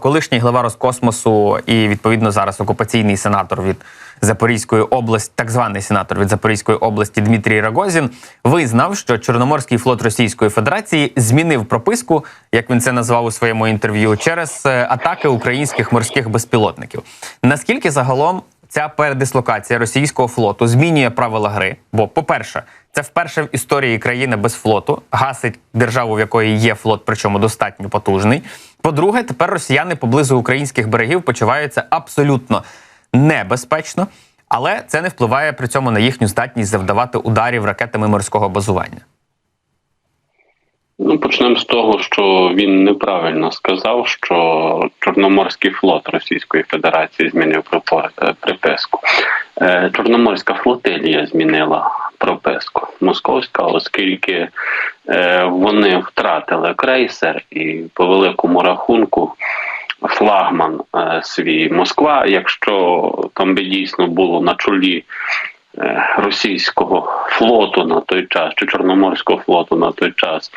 Колишній глава Роскосмосу і відповідно зараз окупаційний сенатор від Запорізької області, так званий сенатор від Запорізької області Дмитрій Рагозін, визнав, що Чорноморський флот Російської Федерації змінив прописку, як він це назвав у своєму інтерв'ю, через е, атаки українських морських безпілотників. Наскільки загалом ця передислокація російського флоту змінює правила гри? Бо, по-перше, це вперше в історії країни без флоту гасить державу, в якої є флот, причому достатньо потужний. По-друге, тепер росіяни поблизу українських берегів почуваються абсолютно небезпечно, але це не впливає при цьому на їхню здатність завдавати ударів ракетами морського базування. Ну, почнемо з того, що він неправильно сказав, що Чорноморський флот Російської Федерації змінив е, приписку. Е, Чорноморська флотилія змінила прописку московська, оскільки е, вони втратили крейсер і по великому рахунку. Флагман е, свій Москва, якщо там би дійсно було на чолі е, російського флоту на той час чи чорноморського флоту на той час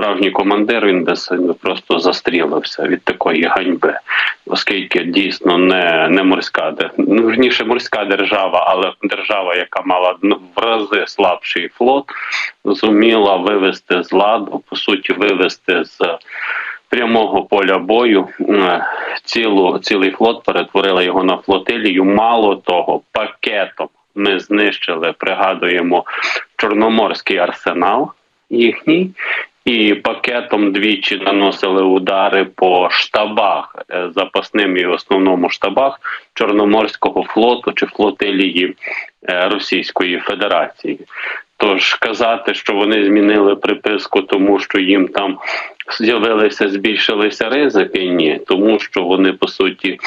справжній командир він би просто застрілився від такої ганьби, оскільки дійсно не, не морська ну, морська держава, але держава, яка мала ну, в рази слабший флот, зуміла вивести з ладу, по суті, вивести з прямого поля бою е, цілу цілий флот перетворила його на флотилію. Мало того, пакетом ми знищили, пригадуємо, чорноморський арсенал їхній. І пакетом двічі наносили удари по штабах, е, запасним і основному штабах Чорноморського флоту чи флотилії е, Російської Федерації. Тож казати, що вони змінили приписку, тому що їм там з'явилися, збільшилися ризики, ні, тому що вони по суті.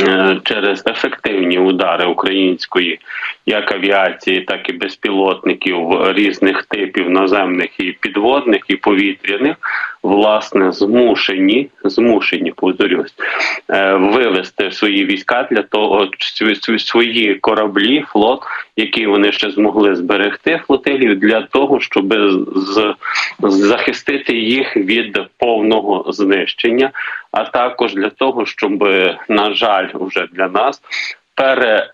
Е, Через ефективні удари української як авіації, так і безпілотників різних типів наземних і підводних і повітряних, власне, змушені, змушені повторюсь, е, вивести свої війська для того, св- св- свої кораблі, флот, які вони ще змогли зберегти флотилію, для того, щоб з, захистити їх від повного знищення, а також для того, щоб, на жаль, вже для нас пере.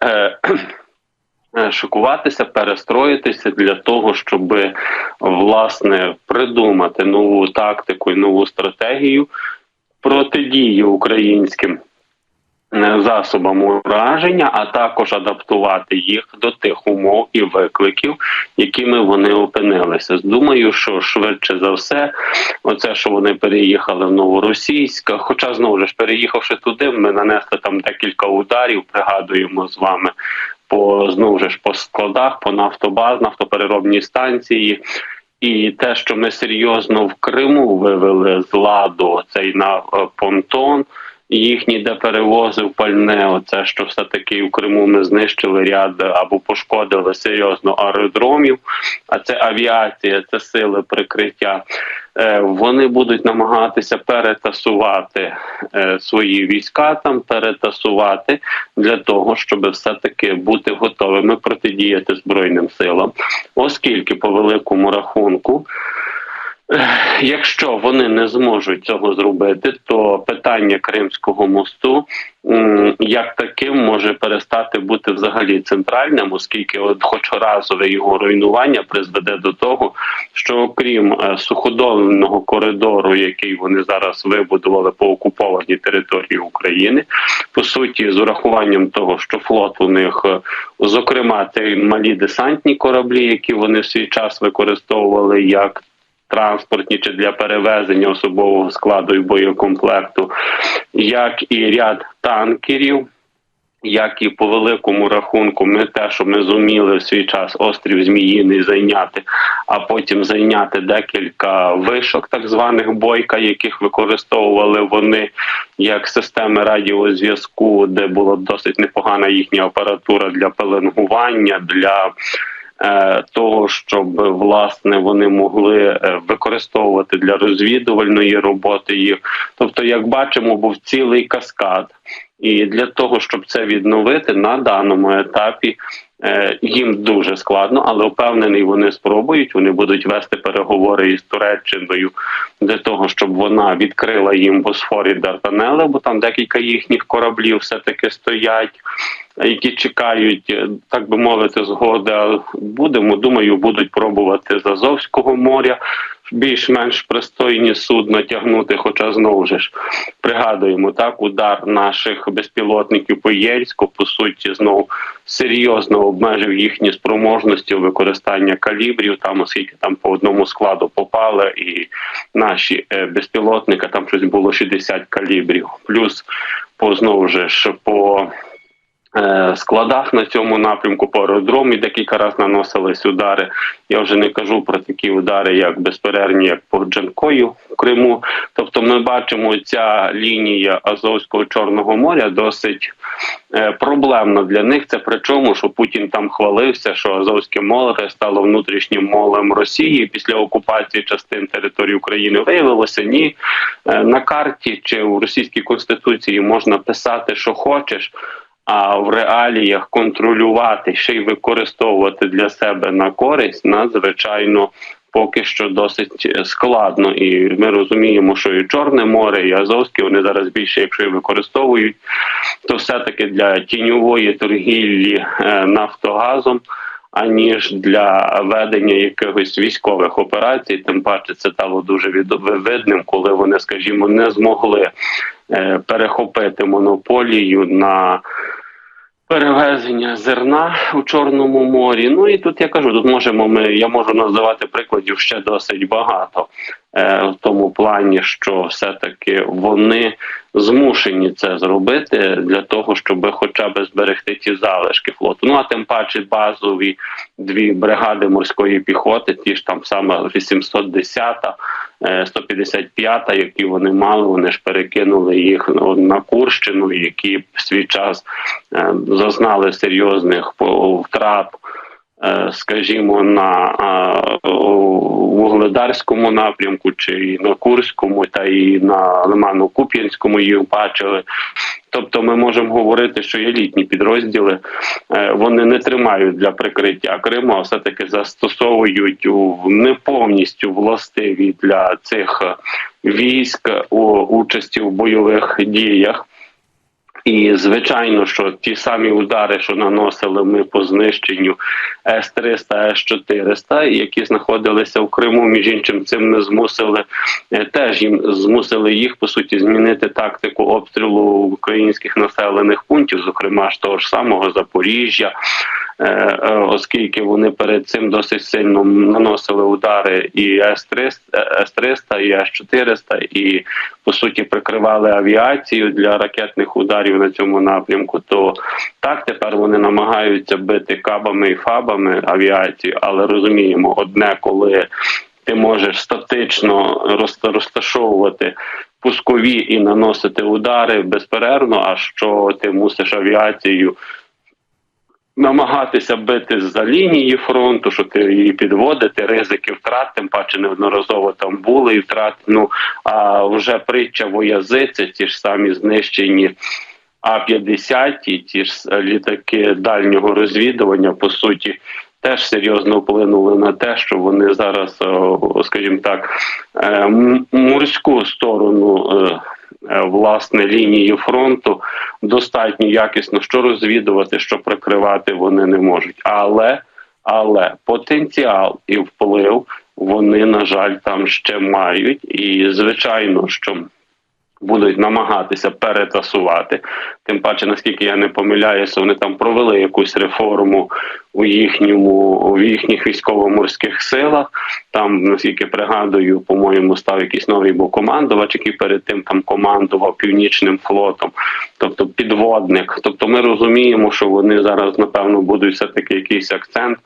Е, е, Шокуватися, перестроїтися для того, щоб власне придумати нову тактику і нову стратегію протидії українським е, засобам ураження, а також адаптувати їх до тих умов і викликів, якими вони опинилися. Думаю, що швидше за все, оце, що вони переїхали в Новоросійськ, хоча знову ж переїхавши туди, ми нанесли там декілька ударів. Пригадуємо з вами по знову ж по складах, по нафтобаз, нафтопереробній станції. І те, що ми серйозно в Криму вивели з ладу цей на е, понтон, їхній, де перевозив пальне, оце що все таки в Криму ми знищили ряд або пошкодили серйозно аеродромів. А це авіація, це сили прикриття. Е, Вони будуть намагатися перетасувати е, свої війська там, перетасувати для того, щоб все таки бути готовими протидіяти збройним силам, оскільки по великому рахунку. Якщо вони не зможуть цього зробити, то питання Кримського мосту як таким може перестати бути взагалі центральним, оскільки от хоч разове його руйнування призведе до того, що окрім е, суходольного коридору, який вони зараз вибудували по окупованій території України, по суті, з урахуванням того, що флот у них, е, зокрема, це малі десантні кораблі, які вони в свій час використовували як транспортні чи для перевезення особового складу і боєкомплекту, як і ряд танкерів. Як і по великому рахунку, ми те, що ми зуміли в свій час острів Зміїний зайняти, а потім зайняти декілька вишок, так званих бойка, яких використовували вони як системи радіозв'язку, де була досить непогана їхня апаратура для пеленгування, для того, щоб власне вони могли е, використовувати для розвідувальної роботи їх. Тобто, як бачимо, був цілий каскад. І для того, щоб це відновити на даному етапі, Е, Їм дуже складно, але впевнений, вони спробують. Вони будуть вести переговори із Туреччиною для того, щоб вона відкрила їм Босфор і Дарданели, бо там декілька їхніх кораблів все таки стоять, які чекають, е, так би мовити, згоди. Будемо, думаю, будуть пробувати з Азовського моря більш-менш пристойні судна тягнути. Хоча знову ж пригадуємо так, удар наших безпілотників по Єльську, по суті, знову серйозно обмежив їхні спроможності використання калібрів, там оскільки там по одному складу попали, і наші е, безпілотники там щось було 60 калібрів, плюс по знову ж по складах на цьому напрямку по аеродромі декілька разів наносились удари. Я вже не кажу про такі удари, як безперервні, як по Джанкою в Криму. Тобто, ми бачимо, ця лінія Азовського Чорного моря досить е, проблемна для них. Це причому, що Путін там хвалився, що Азовське море стало внутрішнім молем Росії після окупації частин території України. Виявилося ні Е, на карті чи у російській конституції можна писати, що хочеш. А в реаліях контролювати ще й використовувати для себе на користь надзвичайно поки що досить е, складно. І ми розуміємо, що і Чорне море, і Азовське вони зараз більше, якщо і використовують, то все-таки для тіньової торгівлі е, нафтогазом. Аніж для ведення якихось військових операцій, тим паче це стало дуже видним, коли вони, скажімо, не змогли е, перехопити монополію на перевезення зерна у Чорному морі. Ну і тут я кажу, тут можемо ми, я можу називати прикладів ще досить багато. Е, в тому плані, що все-таки вони змушені це зробити для того, щоб хоча б зберегти ті залишки флоту. Ну а тим паче базові дві бригади морської піхоти, ті ж там саме 810-та, е, 155-та, які вони мали, вони ж перекинули їх ну, на Курщину, які в свій час е, зазнали серйозних втрат. е, скажімо, на е, Вугледарському напрямку, чи і на Курському, та і на Лимано-Куп'янському їх бачили. Тобто ми можемо говорити, що елітні підрозділи е, вони не тримають для прикриття Криму, а все-таки застосовують у не повністю властиві для цих е, військ у участі в бойових діях. І звичайно, що ті самі удари, що наносили ми по знищенню С-300, С-400, які знаходилися в Криму, між іншим цим не змусили е, теж їм змусили їх по суті змінити тактику обстрілу українських населених пунктів, зокрема ж того ж самого Запоріжжя. Е, е, Оскільки вони перед цим досить сильно наносили удари і С-300, С-300, і С-400, і по суті прикривали авіацію для ракетних ударів на цьому напрямку, то так тепер вони намагаються бити кабами і фабами авіацію, але розуміємо, одне коли ти можеш статично роз- розташовувати пускові і наносити удари безперервно, а що ти мусиш авіацію намагатися бити за лінії фронту, що ти її підводити, ризики втрат, тим паче неодноразово там були і втрат. Ну а вже притча воязиця, ті ж самі знищені. А-50 і ті ж літаки дальнього розвідування, по суті, теж серйозно вплинули на те, що вони зараз, скажімо так, е, морську сторону е, власне лінії фронту достатньо якісно що розвідувати, що прикривати вони не можуть. Але але потенціал і вплив вони, на жаль, там ще мають. І звичайно, що будуть намагатися перетасувати. Тим паче, наскільки я не помиляюся, вони там провели якусь реформу у їхньому в їхніх військово-морських силах. Там, наскільки пригадую, по-моєму, став якийсь новий був командувач, який перед тим там командував північним флотом, тобто підводник. Тобто, ми розуміємо, що вони зараз напевно будуть все таки якийсь акцент.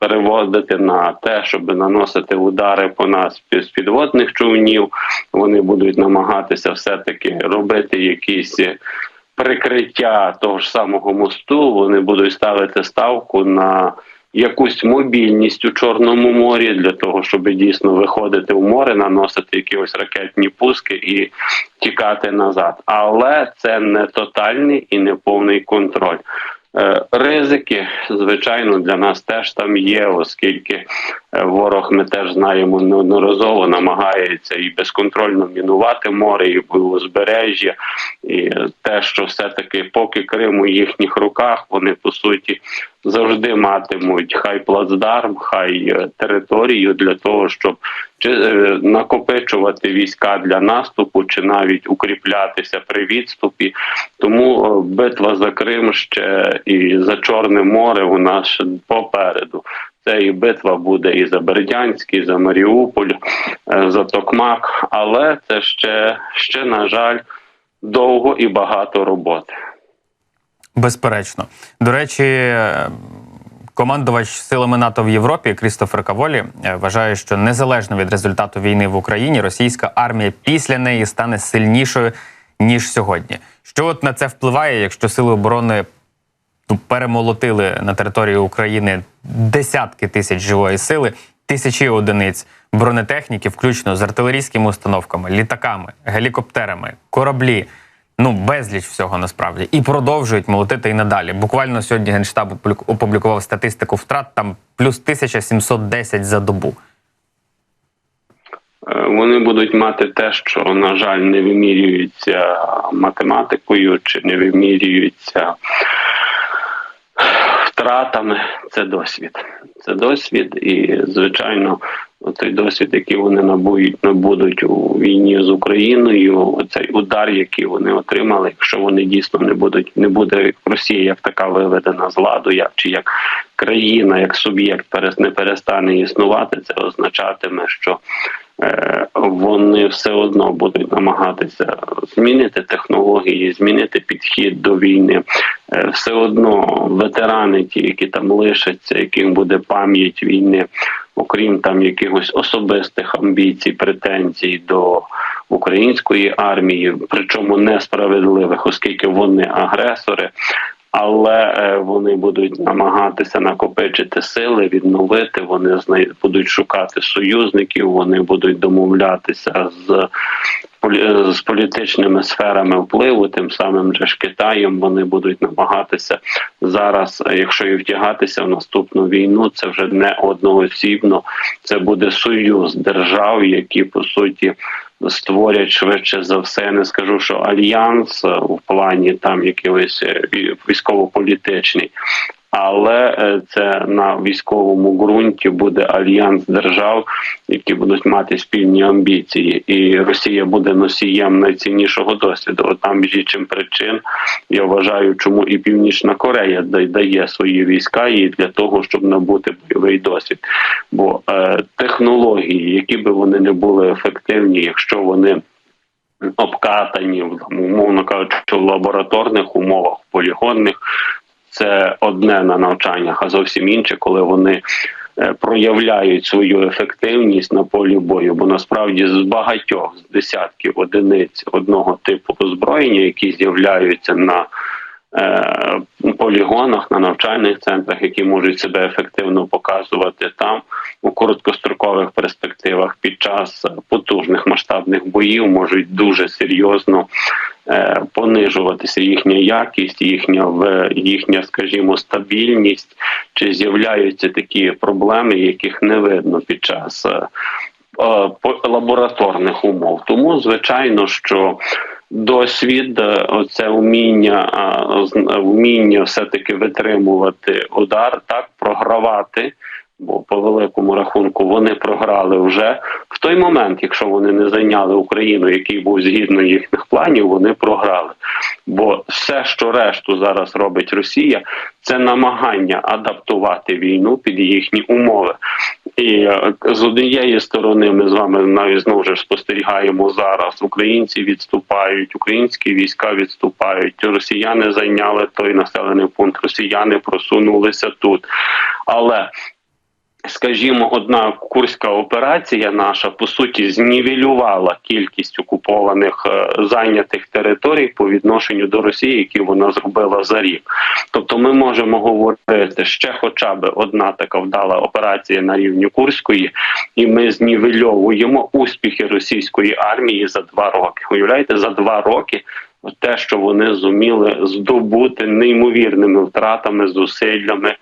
Переводити на те, щоб наносити удари по нас з підводних човнів, вони будуть намагатися все-таки робити якісь прикриття того ж самого мосту. Вони будуть ставити ставку на якусь мобільність у Чорному морі для того, щоб дійсно виходити в море, наносити якісь ракетні пуски і тікати назад. Але це не тотальний і не повний контроль. Е, Ризики, звичайно, для нас теж там є, оскільки е, ворог, ми теж знаємо, неодноразово намагається і безконтрольно мінувати море, і узбережжя, і те, що все-таки поки Крим у їхніх руках, вони по суті завжди матимуть хай плацдарм, хай е, територію для того, щоб чи е, накопичувати війська для наступу, чи навіть укріплятися при відступі. Тому е, битва за Крим ще і за Чорне море у нас ще попереду. Це і битва буде і за Бердянськ, і за Маріуполь, за Токмак, але це ще, ще на жаль, довго і багато роботи. Безперечно. До речі, командувач силами НАТО в Європі Крістофер Каволі е, вважає, що незалежно від результату війни в Україні, російська армія після неї стане сильнішою ніж сьогодні. Що от на це впливає, якщо сили оборони ну, перемолотили на території України десятки тисяч живої сили, тисячі одиниць бронетехніки, включно з артилерійськими установками, літаками, гелікоптерами, кораблі. Ну, безліч всього насправді і продовжують молотити і надалі. Буквально сьогодні генштаб опублікував статистику втрат там плюс 1710 за добу. Е, Вони будуть мати те, що, на жаль, не вимірюється математикою чи не вимірюється втратами. Це досвід. Це досвід, і, звичайно, той досвід, який вони набують, набудуть у війні з Україною, цей удар, який вони отримали, якщо вони дійсно не будуть, не буде Росія як така виведена з ладу, як чи як країна, як суб'єкт не перестане існувати, це означатиме, що е, вони все одно будуть намагатися змінити технології, змінити підхід до війни. Е, Все одно ветерани, ті, які там лишаться, яким буде пам'ять війни, окрім там якихось особистих амбіцій, претензій до української армії, причому несправедливих, оскільки вони агресори. Але е, вони будуть намагатися накопичити сили, відновити. Вони будуть шукати союзників. Вони будуть домовлятися з з політичними сферами впливу, тим самим же ж Китаєм. Вони будуть намагатися зараз, е, якщо і втягатися в наступну війну, це вже не одноосібно. Це буде союз держав, які по суті створять швидше за все. Не скажу, що альянс е, в плані там якийсь е, ві- військово-політичний. Але е, це на військовому ґрунті буде альянс держав, які будуть мати спільні амбіції, і Росія буде носієм найціннішого досвіду. От там іншим причин я вважаю, чому і Північна Корея дає свої війська і для того, щоб набути бойовий досвід. Бо е, технології, які би вони не були ефективні, якщо вони обкатані, там, умовно кажучи, в лабораторних умовах, в полігонних, це одне на навчаннях, а зовсім інше, коли вони е, проявляють свою ефективність на полі бою. Бо насправді з багатьох з десятків одиниць одного типу озброєння, які з'являються на е, полігонах, на навчальних центрах, які можуть себе ефективно показувати там у короткострокових перспективах під час потужних масштабних боїв, можуть дуже серйозно понижуватися їхня якість, їхня їхня, скажімо, стабільність, чи з'являються такі проблеми, яких не видно під час. е, е, лабораторних умов. Тому, звичайно, що досвід, е, оце вміння, вміння все-таки витримувати удар, так, програвати. Бо по великому рахунку вони програли вже в той момент, якщо вони не зайняли Україну, який був згідно їхніх планів, вони програли. Бо все, що решту зараз робить Росія, це намагання адаптувати війну під їхні умови. І е, з однієї сторони, ми з вами навіть знову ж спостерігаємо зараз. Українці відступають, українські війська відступають. Росіяни зайняли той населений пункт. Росіяни просунулися тут. Але скажімо, одна курська операція наша по суті знівелювала кількість окупованих е, зайнятих територій по відношенню до Росії, які вона зробила за рік. Тобто, ми можемо говорити ще, хоча б одна така вдала операція на рівні Курської, і ми знівельовуємо успіхи російської армії за два роки. Уявляєте, за два роки те, що вони зуміли здобути неймовірними втратами, зусиллями.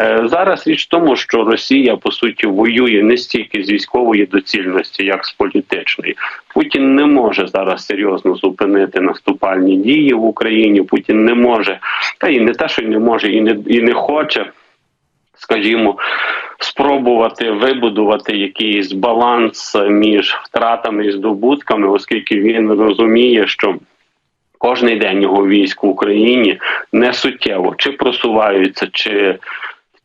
Е, Зараз річ в тому, що Росія по суті воює не стільки з військової доцільності, як з політичної. Путін не може зараз серйозно зупинити наступальні дії в Україні. Путін не може, та і не те, що не може, і не і не хоче. Скажімо, спробувати вибудувати якийсь баланс між втратами і здобутками, оскільки він розуміє, що кожний день його військ в Україні не суттєво. Чи просуваються, чи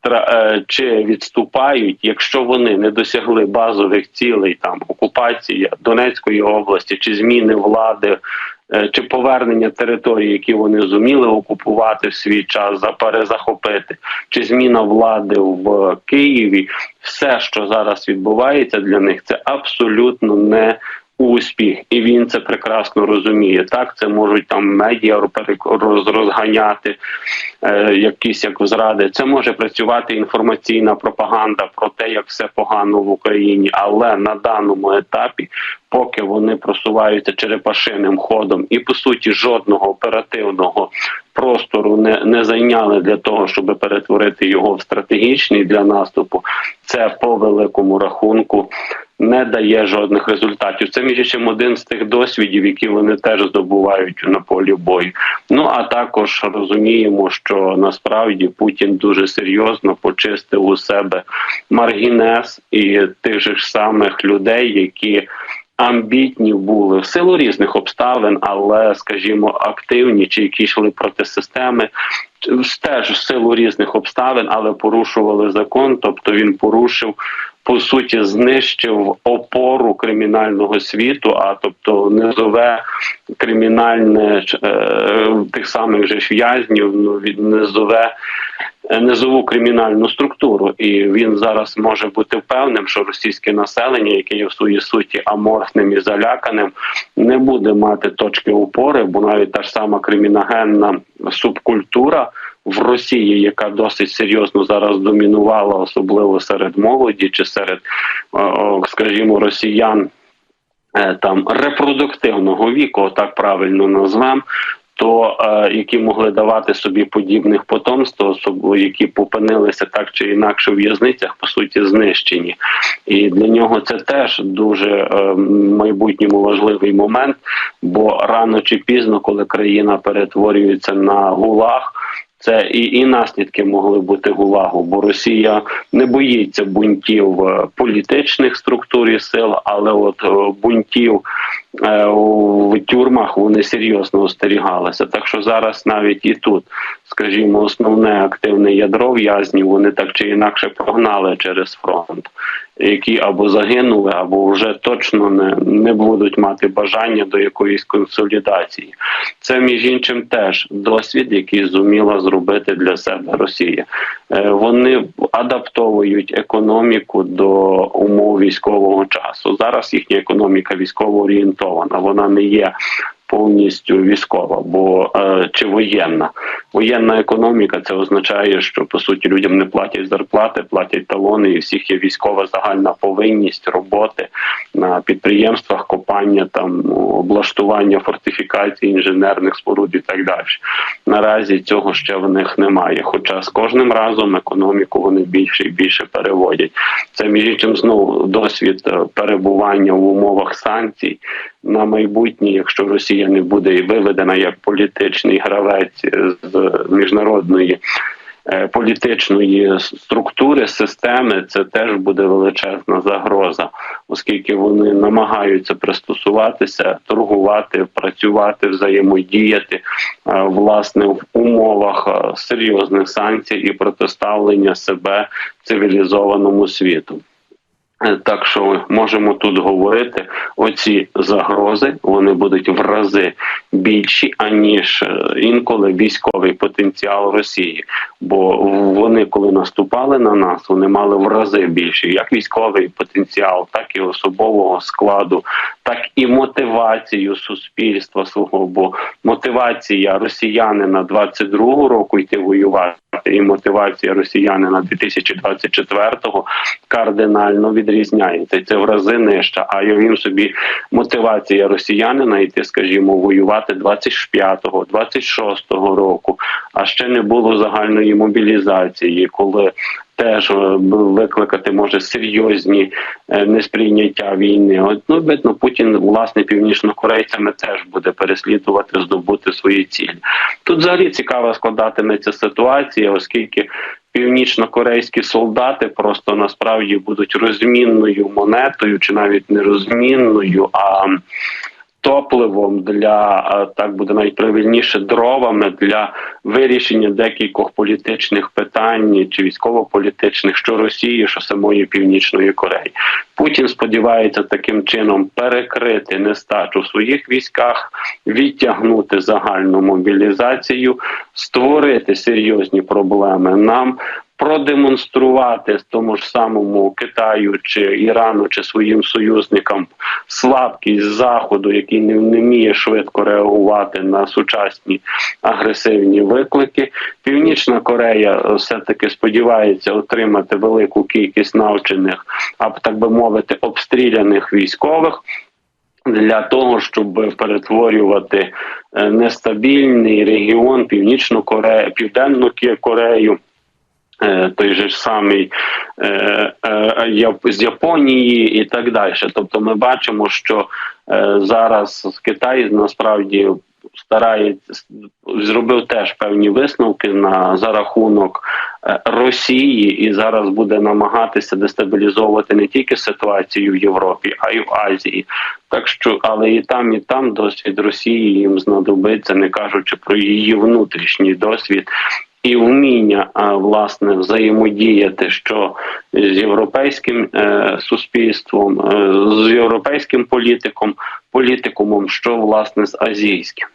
е, чи відступають, якщо вони не досягли базових цілей, там окупація Донецької області, чи зміни влади, е, чи повернення територій, які вони зуміли окупувати в свій час, за перезахопити, чи зміна влади в Києві, все, що зараз відбувається для них, це абсолютно не успіх, і він це прекрасно розуміє. Так, це можуть там медіа розганяти е, якісь як зради. Це може працювати інформаційна пропаганда про те, як все погано в Україні, але на даному етапі, поки вони просуваються черепашиним ходом, і по суті жодного оперативного простору не, не зайняли для того, щоб перетворити його в стратегічний для наступу. Це по великому рахунку не дає жодних результатів. Це між іншим один з тих досвідів, які вони теж здобувають на полі бою. Ну а також розуміємо, що насправді Путін дуже серйозно почистив у себе маргінез і тих же самих людей, які. Амбітні були в силу різних обставин, але, скажімо, активні чи які йшли проти системи, теж в силу різних обставин, але порушували закон. Тобто він порушив по суті знищив опору кримінального світу, а тобто низове кримінальне е, тих самих же в'язнів, ну від низове. Низову кримінальну структуру, і він зараз може бути впевненим, що російське населення, яке є в своїй суті аморфним і заляканим, не буде мати точки опори, бо навіть та ж сама криміногенна субкультура в Росії, яка досить серйозно зараз домінувала, особливо серед молоді чи серед, скажімо, росіян е, там репродуктивного віку, так правильно назвемо. То е, які могли давати собі подібних потомств, особливо які попинилися так чи інакше в в'язницях, по суті, знищені, і для нього це теж дуже е, в майбутньому важливий момент. Бо рано чи пізно, коли країна перетворюється на гулаг, це і, і наслідки могли бути гулагу, бо Росія не боїться бунтів е, політичних структур і сил, але от е, бунтів е, в тюрмах вони серйозно остерігалися. Так що зараз навіть і тут, скажімо, основне активне ядро в'язнів вони так чи інакше прогнали через фронт, які або загинули, або вже точно не, не будуть мати бажання до якоїсь консолідації. Це між іншим теж досвід, який зуміла зробити для себе Росія. Е, Вони адаптовують економіку до умов військового часу. Зараз їхня економіка військово орієнтована. Вона не є повністю військова, бо е, чи воєнна. Воєнна економіка це означає, що по суті людям не платять зарплати, платять талони, і всіх є військова загальна повинність роботи на підприємствах, копання там облаштування фортифікацій, інженерних споруд і так далі. Наразі цього ще в них немає. Хоча з кожним разом економіку вони більше і більше переводять. Це між іншим знову досвід е, перебування в умовах санкцій на майбутнє, якщо Росія не буде виведена як політичний гравець з міжнародної. е, Політичної структури системи це теж буде величезна загроза, оскільки вони намагаються пристосуватися, торгувати, працювати, взаємодіяти е, власне в умовах е, серйозних санкцій і протиставлення себе цивілізованому світу. Так що можемо тут говорити, оці загрози вони будуть в рази більші, аніж е, інколи військовий потенціал Росії. Бо вони, коли наступали на нас, вони мали в рази більше як військовий потенціал, так і особового складу, так і мотивацію суспільства свого. Бо мотивація росіянина 22-го року йти воювати. І мотивація росіянина 2024-го кардинально відрізняється. Це в рази нижча. А він собі мотивація росіянина йти, скажімо, воювати 25-го, 26-го року. А ще не було загальної мобілізації, коли теж викликати може серйозні е, несприйняття війни. От ну видно, Путін власне північнокорейцями теж буде переслідувати, здобути свої цілі. Тут взагалі цікаво складатиметься ситуація, оскільки північнокорейські солдати просто насправді будуть розмінною монетою, чи навіть не розмінною, а топливом для е, так буде навіть правильніше дровами для вирішення декількох політичних питань чи військово-політичних, що Росії, що самої Північної Кореї. Путін сподівається таким чином перекрити нестачу в своїх військах, відтягнути загальну мобілізацію, створити серйозні проблеми нам. Продемонструвати тому ж самому Китаю чи Ірану чи своїм союзникам слабкість заходу, який не, вміє швидко реагувати на сучасні агресивні виклики. Північна Корея е, все таки сподівається отримати велику кількість навчених, а так би мовити, обстріляних військових. Для того щоб перетворювати е, нестабільний регіон Північну Корею, Південну Корею, той же ж самий е, е, з Японії і так далі. Тобто, ми бачимо, що е, зараз Китай насправді старається зробив теж певні висновки на за рахунок е, Росії, і зараз буде намагатися дестабілізовувати не тільки ситуацію в Європі, а й в Азії. Так що, але і там, і там досвід Росії їм знадобиться, не кажучи про її внутрішній досвід. І вміння власне взаємодіяти що з європейським е, суспільством, е, з європейським політиком, політикумом, що власне з азійським.